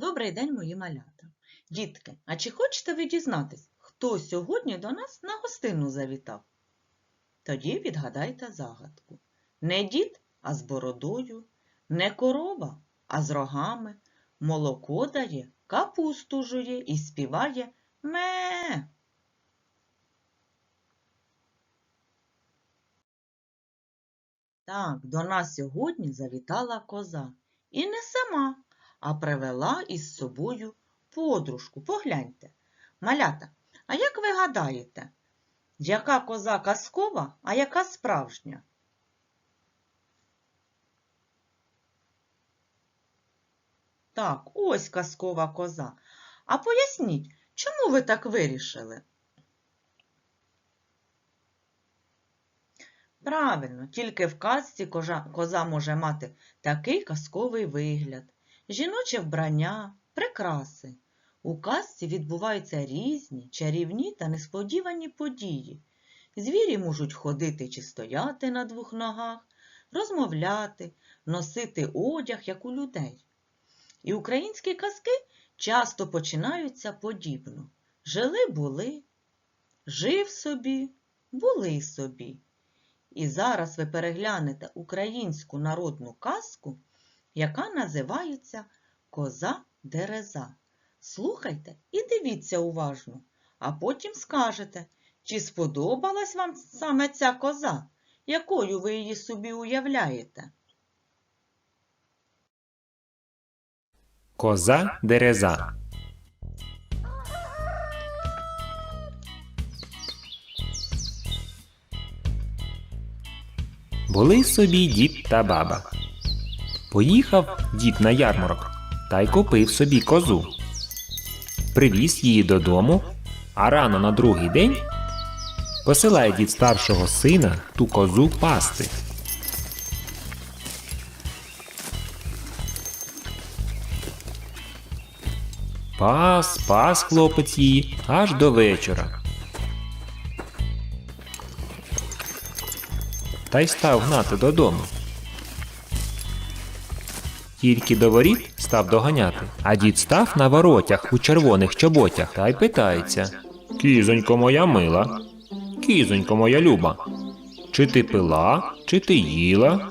Добрий день, мої малята. Дітки, а чи хочете ви дізнатись, хто сьогодні до нас на гостину завітав? Тоді відгадайте загадку. Не дід, а з бородою, не корова, а з рогами, молоко дає, капусту жує і співає ме. Так, до нас сьогодні завітала коза. І не сама, а привела із собою подружку. Погляньте. Малята, а як ви гадаєте, яка коза казкова, а яка справжня? Так, ось казкова коза. А поясніть, чому ви так вирішили? Правильно, тільки в казці коза може мати такий казковий вигляд, жіноче вбрання, прикраси. У казці відбуваються різні, чарівні та несподівані події. Звірі можуть ходити чи стояти на двох ногах, розмовляти, носити одяг, як у людей. І українські казки часто починаються подібно. Жили були, жив собі, були собі. І зараз ви переглянете українську народну казку, яка називається Коза Дереза. Слухайте і дивіться уважно, а потім скажете, чи сподобалась вам саме ця коза, якою ви її собі уявляєте. Коза дереза. Були собі дід та баба. Поїхав дід на ярмарок та й купив собі козу. Привіз її додому, а рано на другий день посилає дід старшого сина ту козу пасти. Пас, пас хлопець її аж до вечора. Та й став гнати додому. Тільки до воріт став доганяти, а дід став на воротях у червоних чоботях та й питається Кізонько моя мила, кізонько моя люба, чи ти пила, чи ти їла?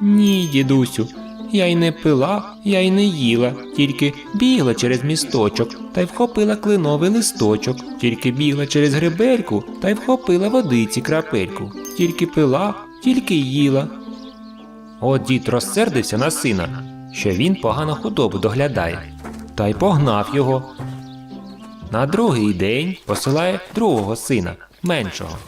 Ні, дідусю, я й не пила, я й не їла, тільки бігла через місточок та й вхопила кленовий листочок, тільки бігла через гребельку та й вхопила водиці крапельку, тільки пила, тільки їла. От дід розсердився на сина, що він погано худобу доглядає, та й погнав його. На другий день посилає другого сина, меншого.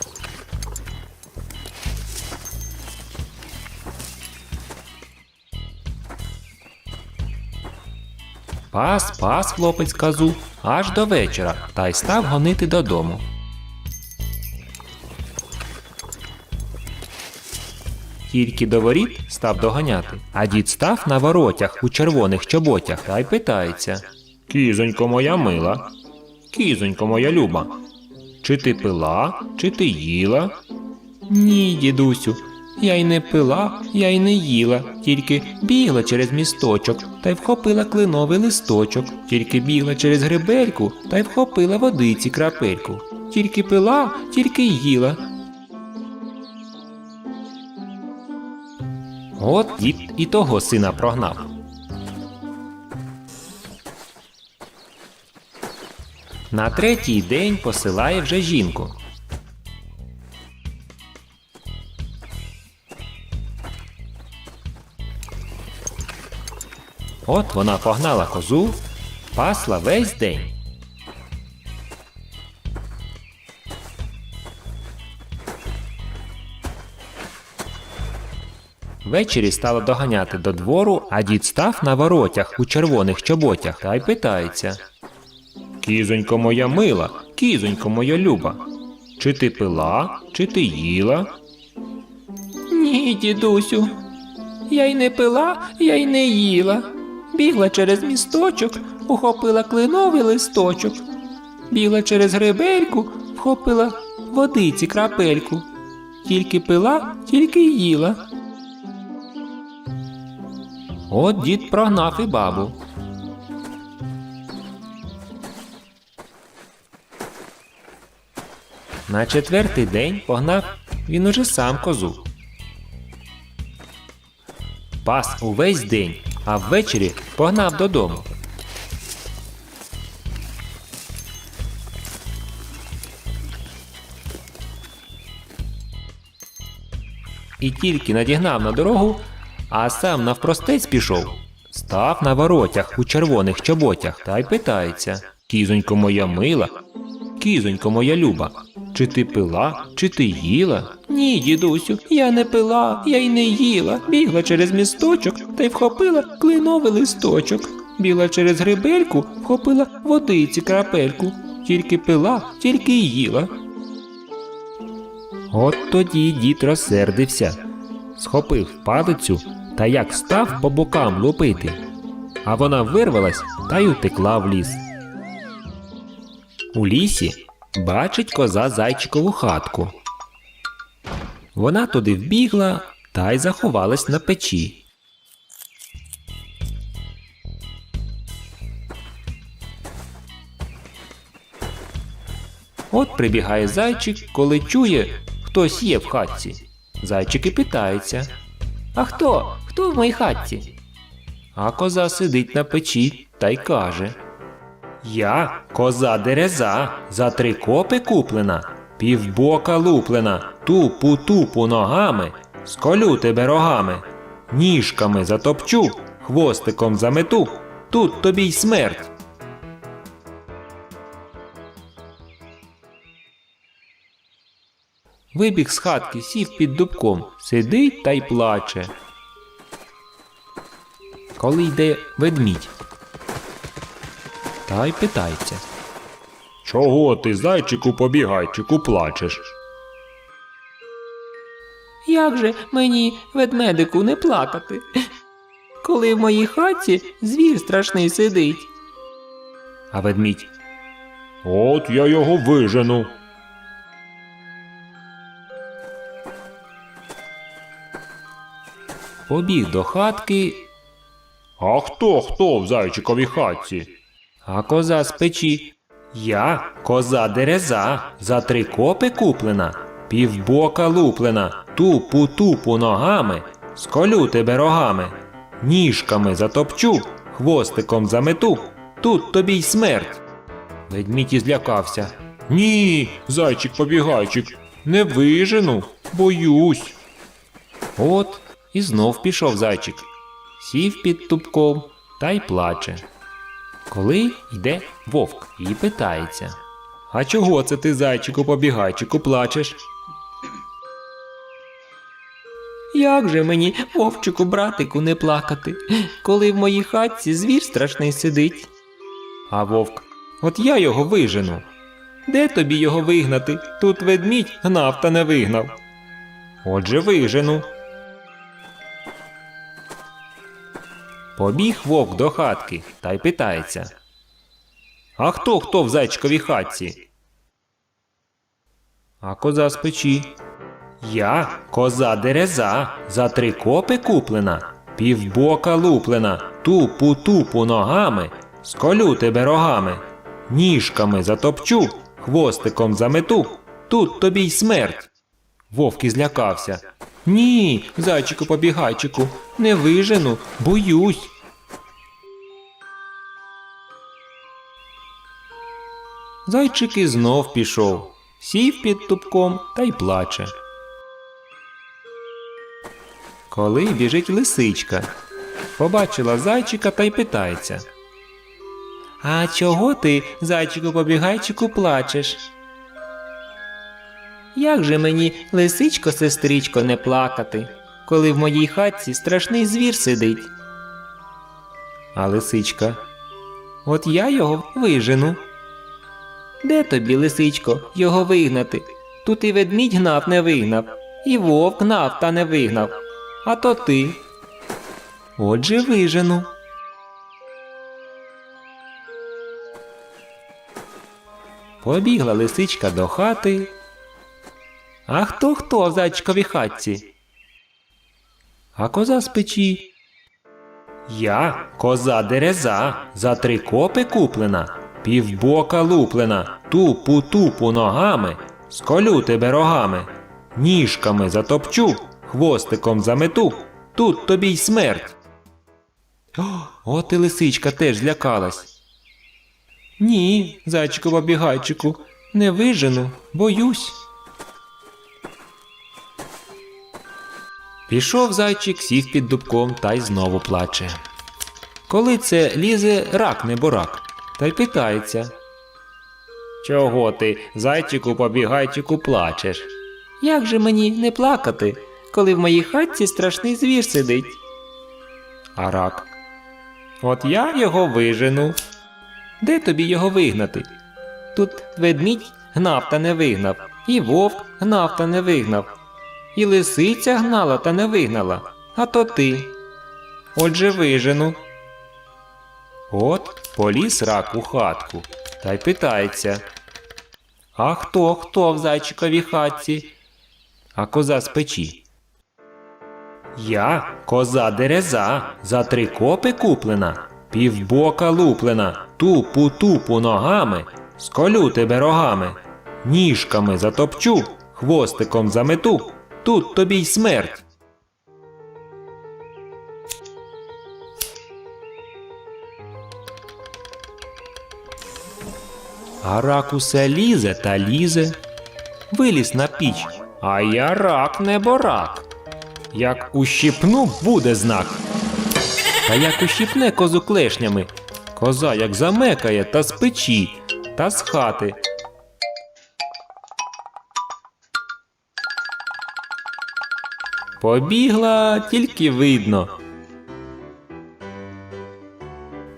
Пас, пас хлопець казу аж до вечора та й став гонити додому. Тільки до воріт став доганяти, а дід став на воротях у червоних чоботях та й питається Кізонько моя мила, кізонько моя люба, чи ти пила, чи ти їла? Ні, дідусю, я й не пила, я й не їла, тільки бігла через місточок та й вхопила кленовий листочок, тільки бігла через гребельку та й вхопила водиці крапельку, тільки пила, тільки їла. От дід і того сина прогнав. На третій день посилає вже жінку. От вона погнала козу, пасла весь день. Ввечері стала доганяти до двору, а дід став на воротях у червоних чоботях та й питається. Кізонько моя мила, кізонько моя люба, чи ти пила, чи ти їла? Ні, дідусю, я й не пила, я й не їла. Бігла через місточок, ухопила кленовий листочок. Бігла через гребельку, вхопила водиці крапельку. Тільки пила, тільки їла. От дід прогнав і бабу. На четвертий день погнав він уже сам козу. Пас увесь день, а ввечері погнав додому. І тільки надігнав на дорогу, а сам навпростець пішов. Став на воротях у червоних чоботях та й питається: Кізонько моя мила, кізонько моя люба, чи ти пила, чи ти їла? Ні, дідусю, я не пила, я й не їла. Бігла через місточок та й вхопила клиновий листочок. Бігла через грибельку, вхопила водиці крапельку. Тільки пила, тільки й їла. От тоді дід розсердився, схопив палицю та як став по бокам лупити. А вона вирвалась та й утекла в ліс. У лісі бачить коза зайчикову хатку. Вона туди вбігла та й заховалась на печі. От прибігає зайчик, коли чує, хтось є в хатці. Зайчик і питається: А хто? Хто в моїй хатці? А коза сидить на печі та й каже: Я коза дереза, за три копи куплена, півбока луплена, тупу тупу ногами, сколю тебе рогами, ніжками затопчу, хвостиком замету, тут тобі й смерть. Вибіг з хатки, сів під дубком, сидить та й плаче. Коли йде ведмідь. Та й питається. Чого ти, зайчику побігайчику, плачеш? Як же мені, ведмедику, не плакати, коли в моїй хаті звір страшний сидить. А ведмідь. От я його вижену. Побіг до хатки. А хто хто в зайчиковій хатці? А коза з печі. Я коза дереза, за три копи куплена, півбока луплена, тупу тупу ногами, сколю тебе рогами, ніжками затопчу, хвостиком замету, тут тобі й смерть. Ведмідь і злякався. Ні, зайчик побігайчик, не вижену, боюсь. От і знов пішов зайчик, сів під тупком та й плаче. Коли йде вовк і питається: А чого це ти, зайчику побігайчику, плачеш? Як же мені, вовчику, братику, не плакати, коли в моїй хатці звір страшний сидить? А вовк, от я його вижену. Де тобі його вигнати? Тут ведмідь гнав та не вигнав. Отже, вижену. Побіг вовк до хатки та й питається. А хто хто в зайчиковій хатці? А коза з печі. Я коза дереза, за три копи куплена, півбока луплена, тупу тупу ногами, сколю тебе рогами, ніжками затопчу, хвостиком замету, тут тобі й смерть. Вовк і злякався. Ні, зайчику побігайчику, не вижену, боюсь. Зайчик і знов пішов, сів під тупком та й плаче. Коли біжить лисичка, побачила зайчика та й питається. А чого ти, зайчику побігайчику, плачеш? Як же мені, лисичко, сестричко, не плакати, коли в моїй хатці страшний звір сидить? А лисичка. От я його вижену. Де тобі, лисичко, його вигнати? Тут і ведмідь гнав не вигнав, і вовк гнав та не вигнав. А то ти. Отже, вижену. Побігла лисичка до хати. А хто хто в зайчиковій хатці? А коза з печі. Я коза дереза, за три копи куплена, півбока луплена, тупу тупу ногами, сколю тебе рогами, ніжками затопчу, хвостиком замету, тут тобі й смерть. О, от і лисичка теж злякалась. Ні, зайчику побігайчику, не вижену, боюсь. Пішов зайчик, сів під дубком та й знову плаче. Коли це лізе рак не борак, та й питається. Чого ти, зайчику побігайчику, плачеш? Як же мені не плакати, коли в моїй хатці страшний звір сидить? А рак. От я його вижену. Де тобі його вигнати? Тут ведмідь гнав та не вигнав, і вовк гнав та не вигнав, і лисиця гнала та не вигнала, а то ти. Отже, вижену. От поліз рак у хатку та й питається. А хто хто в зайчиковій хатці? А коза з печі. Я коза дереза, за три копи куплена, півбока луплена, тупу тупу ногами, сколю тебе рогами, ніжками затопчу, хвостиком замету, тут тобі й смерть. А рак усе лізе та лізе. Виліз на піч, а я рак не борак. Як ущипну, буде знак. Та як ущипне козу клешнями, коза як замекає та з печі, та з хати. Побігла, тільки видно.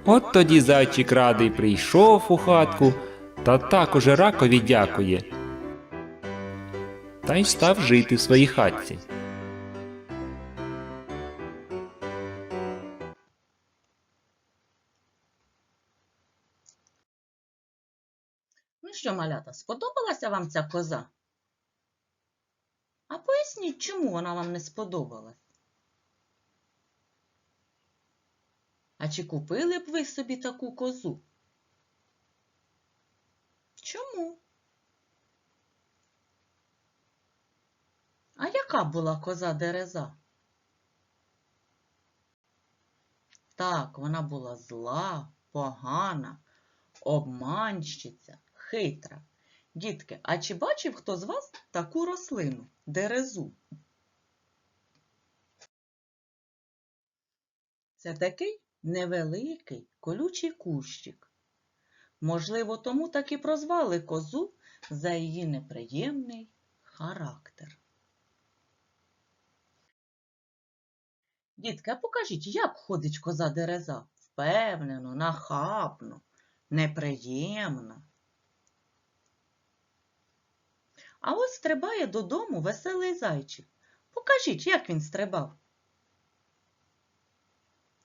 От тоді зайчик радий прийшов у хатку, та так уже ракові дякує. Та й став жити в своїй хатці. Ну що, малята, сподобалася вам ця коза? Поясніть, чому вона вам не сподобалась? А чи купили б ви собі таку козу? Чому? А яка була коза дереза? Так, вона була зла, погана, обманщиця, хитра. Дітки, а чи бачив хто з вас таку рослину дерезу? Це такий невеликий колючий кущик. Можливо, тому так і прозвали козу за її неприємний характер. Дітки, а покажіть, як ходить коза дереза? Впевнено, нахабно, неприємно. А ось стрибає додому веселий зайчик. Покажіть, як він стрибав.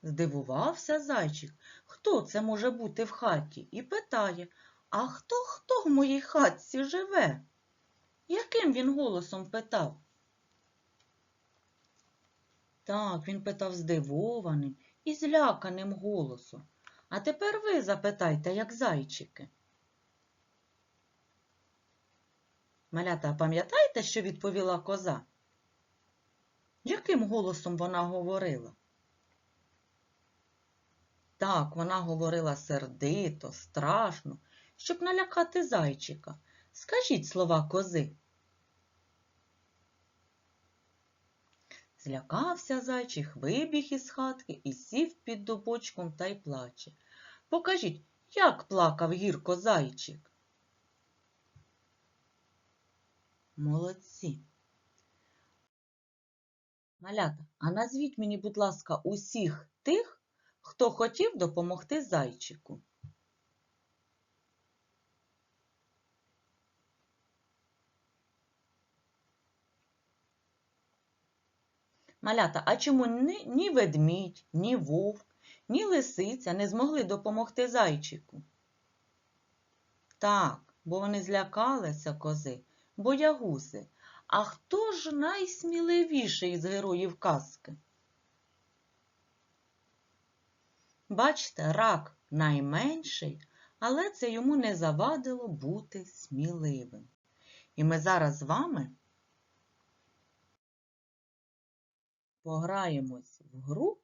Здивувався зайчик, хто це може бути в хаті, і питає, а хто хто в моїй хатці живе? Яким він голосом питав? Так, він питав здивованим і зляканим голосом. А тепер ви запитайте, як зайчики. Малята, пам'ятаєте, що відповіла коза? Яким голосом вона говорила? Так, вона говорила сердито, страшно, щоб налякати зайчика. Скажіть слова кози. Злякався зайчик, вибіг із хатки і сів під дубочком та й плаче. Покажіть, як плакав гірко зайчик. Молодці. Малята, а назвіть мені, будь ласка, усіх тих, хто хотів допомогти зайчику. Малята, а чому ні, ні ведмідь, ні вовк, ні лисиця не змогли допомогти зайчику? Так, бо вони злякалися кози, боягузи. А хто ж найсміливіший з героїв казки? Бачите, рак найменший, але це йому не завадило бути сміливим. І ми зараз з вами пограємось в гру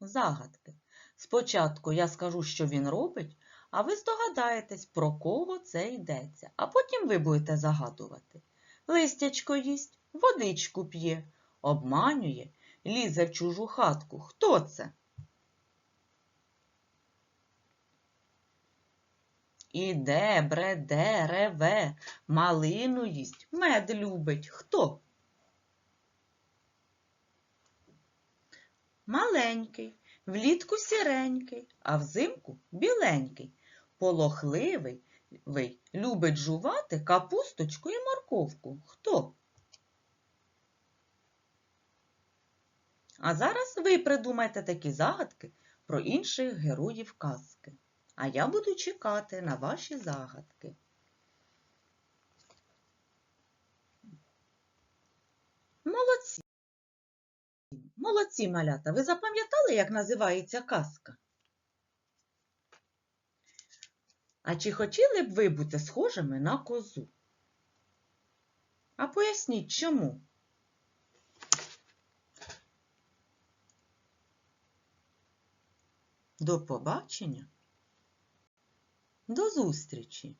загадки. Спочатку я скажу, що він робить, а ви здогадаєтесь, про кого це йдеться, а потім ви будете загадувати. Листячко їсть, водичку п'є, обманює, лізе в чужу хатку. Хто це? Іде, бреде, реве, малину їсть, мед любить. Хто? Маленький, влітку сіренький, а взимку біленький. Полохливий, любить жувати капусточку і морковку. Хто? А зараз ви придумайте такі загадки про інших героїв казки. А я буду чекати на ваші загадки. Молодці. Молодці, малята. Ви запам'ятали, як називається казка? А чи хотіли б ви бути схожими на козу? А поясніть, чому? До побачення. До зустрічі!